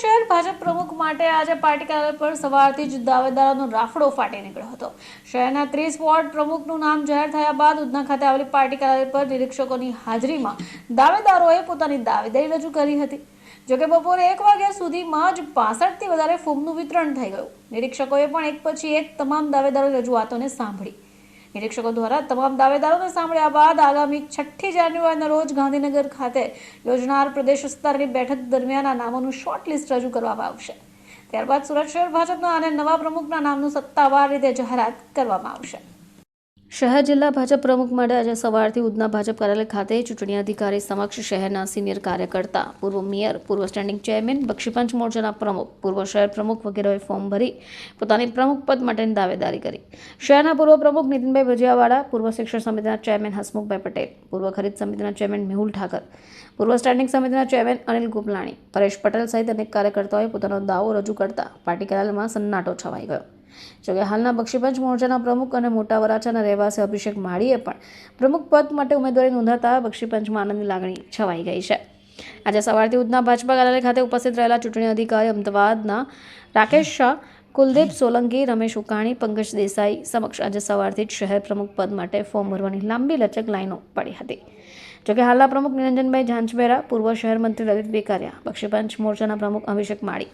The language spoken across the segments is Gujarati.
શહેર ભાજપ પ્રમુખ માટે આજે પાર્ટી કાર્યાલય પર સવારથી જ દાવેદારોનો રાફડો ફાટી નીકળ્યો હતો. શહેરના ત્રીસ વોર્ડ પ્રમુખનું નામ જાહેર થયા બાદ ઉધના ખાતે આવેલી પાર્ટી કાર્યાલય પર નિરીક્ષકોની હાજરીમાં દાવેદારોએ પોતાની દાવેદારી રજૂ કરી હતી. જોકે બપોરે એક વાગ્યા સુધીમાં જ પાસઠથી વધારે ફોર્મનું વિતરણ થઈ ગયું. નિરીક્ષકોએ પણ એક પછી એક તમામ દાવેદારોની રજૂઆતોને સાંભળી. નિરીક્ષકો દ્વારા તમામ દાવેદારોને સાંભળ્યા બાદ આગામી છઠ્ઠી જાન્યુઆરીના રોજ ગાંધીનગર ખાતે યોજનાર પ્રદેશ સ્તરની બેઠક દરમિયાન આ નામોનું શોર્ટ લિસ્ટ રજૂ કરવામાં આવશે. ત્યારબાદ સુરત શહેર ભાજપના અને નવા પ્રમુખના નામનું સત્તાવાર રીતે જાહેરાત કરવામાં આવશે. શહેર જિલ્લા ભાજપ પ્રમુખ માટે આજે સવારથી ઉધના ભાજપ કાર્યાલય ખાતે ચૂંટણી અધિકારી સમક્ષ શહેરના સિનિયર કાર્યકર્તા, પૂર્વ મેયર, પૂર્વ સ્ટેન્ડિંગ ચેરમેન બક્ષીપંચ મોરચાના પ્રમુખ, પૂર્વ શહેર પ્રમુખ વગેરેએ ફોર્મ ભરી પોતાની પ્રમુખ પદ માટેની દાવેદારી કરી. શહેરના પૂર્વ પ્રમુખ નીતિનભાઈ ભજીયાવાળા, પૂર્વ શિક્ષણ સમિતિના ચેરમેન હસમુખભાઈ પટેલ, પૂર્વ ખરીદ સમિતિના ચેરમેન મેહુલ ઠાકર, પૂર્વ સ્ટેન્ડિંગ સમિતિના ચેરમેન અનિલ ગોપલાણી, પરેશ પટેલ સહિત અનેક કાર્યકર્તાઓએ પોતાનો દાવો રજૂ કરતા પાર્ટી કાર્યાલયમાં સન્નાટો છવાઈ ગયો. જોકે હાલના બક્ષીપંચ મોરચાના પ્રમુખ અને મોટા વરાછાના રહેવાસી અભિષેક માળીએ પણ પ્રમુખ પદ માટે ઉમેદવારી નોંધાતા બક્ષીપંચમાં આનંદની લાગણી છવાઈ ગઈ છે. આજે સવારથી ઉધના ભાજપા કાર્યાલય ખાતે ઉપસ્થિત રહેલા ચૂંટણી અધિકારી અમદાવાદના રાકેશ શાહ, કુલદીપ સોલંકી, રમેશ ઉકાણી, પંકજ દેસાઈ સમક્ષ આજે સવારથી જ શહેર પ્રમુખ પદ માટે ફોર્મ ભરવાની લાંબી લચક લાઈનો પડી હતી. જોકે હાલના પ્રમુખ નિરંજનભાઈ ઝાંઝબેરા પૂર્વ શહેર મંત્રી લલિત બેકારિયા બક્ષીપંચ મોરચાના પ્રમુખ અભિષેક માળી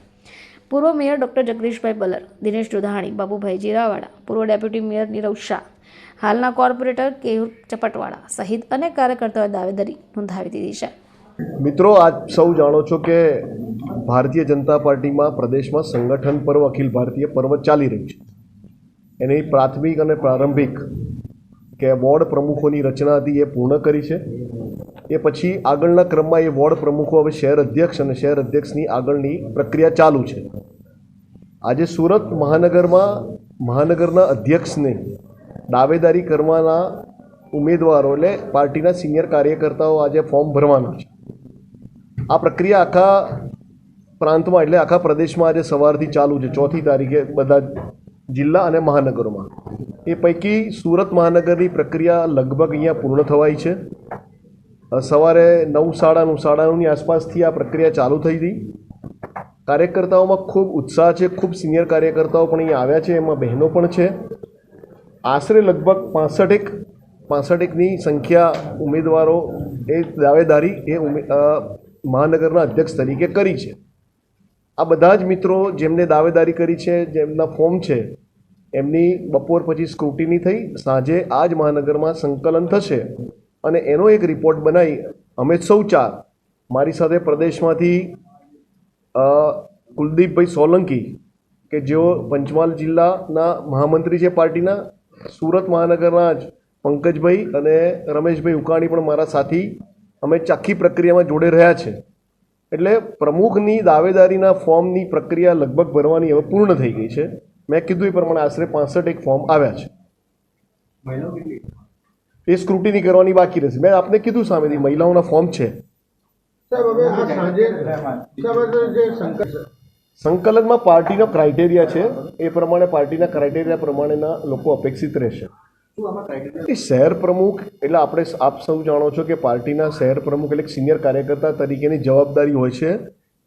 પૂર્વ મેયર ડૉક્ટર જગદીશભાઈ બલર, દિનેશ જોધાણી, બાબુભાઈ જીરાવાડા પૂર્વ ડેપ્યુટી મેયર નીરવ શાહ, હાલના કોર્પોરેટર કેયુર ચપટવાળા સહિત અનેક કાર્યકર્તાઓએ દાવેદારી નોંધાવી દીધી છે. મિત્રો, આપ સૌ જાણો છો કે ભારતીય જનતા પાર્ટીમાં પ્રદેશમાં સંગઠન પર્વ અખિલ ભારતીય પર્વ ચાલી રહ્યું છે. એની પ્રાથમિક અને પ્રારંભિક કે વોર્ડ પ્રમુખોની રચના હતી એ પૂર્ણ કરી છે. એ પછી આગળના ક્રમમાં એ વોર્ડ પ્રમુખો હવે શહેર અધ્યક્ષ અને શહેર અધ્યક્ષની આગળની પ્રક્રિયા ચાલુ છે. આજે સુરત મહાનગરમાં મહાનગરના અધ્યક્ષને દાવેદારી કરવાના ઉમેદવારો એટલે પાર્ટીના સિનિયર કાર્યકર્તાઓ આજે ફોર્મ ભરવાના છે. આ પ્રક્રિયા આખા પ્રાંતમાં એટલે આખા પ્રદેશમાં આજે સવારથી ચાલુ છે. ચોથી તારીખે બધા જિલ્લા અને મહાનગરોમાં. એ પૈકી સુરત મહાનગરની પ્રક્રિયા લગભગ અહીંયા પૂર્ણ થવાઈ છે. સવારે નવ સાડા નવ, સાડા નવની આસપાસથી આ પ્રક્રિયા ચાલુ થઈ હતી. કાર્યકર્તાઓમાં ખૂબ ઉત્સાહ છે, ખૂબ સિનિયર કાર્યકર્તાઓ પણ અહીંયા આવ્યા છે, એમાં બહેનો પણ છે. આશરે લગભગ પાસઠેક, પાસઠેકની સંખ્યા ઉમેદવારો એ દાવેદારી એ મહાનગરના અધ્યક્ષ તરીકે કરી છે. આ બધા જ મિત્રો જેમને દાવેદારી કરી છે, જેમના ફોર્મ છે, એમની બપોર પછી સ્ક્રુટિની થઈ, સાંજે આ જ મહાનગરમાં સંકલન થશે અને એનો એક રિપોર્ટ બનાવી, અમે સૌ ચાર, મારી સાથે પ્રદેશમાંથી કુલદીપભાઈ સોલંકી કે જેઓ પંચમહાલ જિલ્લાના મહામંત્રી છે પાર્ટીના સુરત મહાનગરના જ પંકજભાઈ અને રમેશભાઈ ઉકાણી પણ મારા સાથી અમે ચાખી પ્રક્રિયામાં જોડે રહ્યા છે. એટલે પ્રમુખની દાવેદારીના ફોર્મની પ્રક્રિયા લગભગ ભરવાની હવે પૂર્ણ થઈ ગઈ છે. મેં કીધું એ પ્રમાણે આશરે પાસઠ એક ફોર્મ આવ્યા છે. એ સ્ક્રુટિની કરવાની બાકી રહેશે. મેં આપને કીધું સામેથી મહિલાઓના ફોર્મ છે. સંકલનમાં પાર્ટીનો ક્રાઇટેરિયા છે. એ પ્રમાણે પાર્ટીના ક્રાઇટેરિયા પ્રમાણેના લોકો અપેક્ષિત રહેશે. એ શહેર પ્રમુખ, એટલે આપણે આપ સૌ જાણો છો કે પાર્ટીના શહેર પ્રમુખ એટલે સિનિયર કાર્યકર્તા તરીકેની જવાબદારી હોય છે.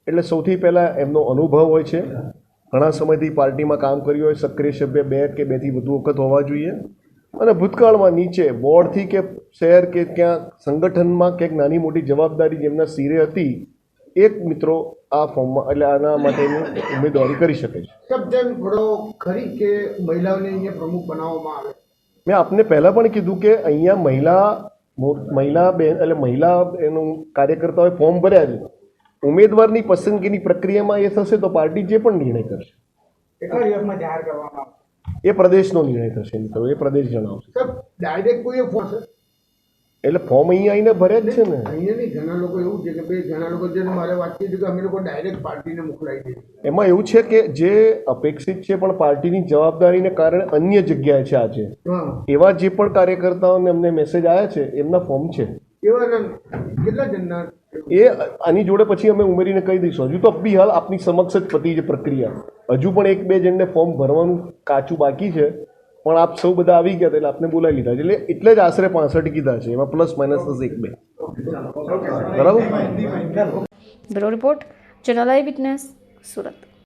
એટલે સૌથી પહેલાં એમનો અનુભવ હોય છે. ઘણા સમયથી પાર્ટીમાં કામ કર્યું હોય, સક્રિય સભ્ય બે કે બેથી વધુ વખત હોવા જોઈએ. અને ભૂતકાળમાં નીચે બોર્ડથી કે શહેર કે ક્યાં સંગઠનમાં ક્યાંક નાની મોટી જવાબદારી જેમના સિરે હતી એક મિત્રો આ ફોર્મમાં એટલે આના માટેની ઉમેદવારી કરી શકે છે. સાહેબ ઘોડો ખરી કે મહિલાઓને અહીંયા પ્રમુખ બનાવવામાં આવે? મેં આપને પહેલાં પણ કીધું કે અહીંયા મહિલા મહિલા બેન એટલે મહિલા એનું કાર્યકર્તાઓએ ફોર્મ ભર્યા છે. ઉમેદવારની પસંદગીની પ્રક્રિયામાં એ થશે તો પાર્ટી જે પણ નિર્ણય કરશે. કેટલા દિવસમાં જાહેર કરવામાં આવે એ પ્રદેશનો નિર્ણય થશે મિત્રો એ પ્રદેશ જણાવશે. ડાયરેક્ટ કોઈ ફોર્મ છે? એટલે ફોર્મ અહીંયા આવીને ભર્યા જ છે ને. અહીંયા નહીં. ઘણા લોકો એવું છે કે ભાઈ ઘણા લોકો જે મારે વાત કરી કે અમે લોકો ડાયરેક્ટ પાર્ટીને મોકલાવી દઈએ એમાં એવું છે કે જે અપેક્ષિત છે પણ પાર્ટીની જવાબદારીને કારણે અન્ય જગ્યાએ છે આજે. એવા જે પણ કાર્યકર્તાઓને અમને મેસેજ આવ્યા છે એમના ફોર્મ છે. એ આની જોડે પછી અમે ઉમેરીને કહી દઈશું. હજુ તો બી હાલ આપની સમક્ષ જ પતી છે પ્રક્રિયા. હજુ પણ એક બે જણને ફોર્મ ભરવાનું કાચું બાકી છે. પણ આપ સૌ બધા આવી ગયા એટલે આપને બોલાવી લીધા છે. એટલે એટલે જ આશરે પાસઠ કીધા છે. એમાં પ્લસ માઇનસ થશે એક બે. બરાબર? Bureau report channel I witness Surat.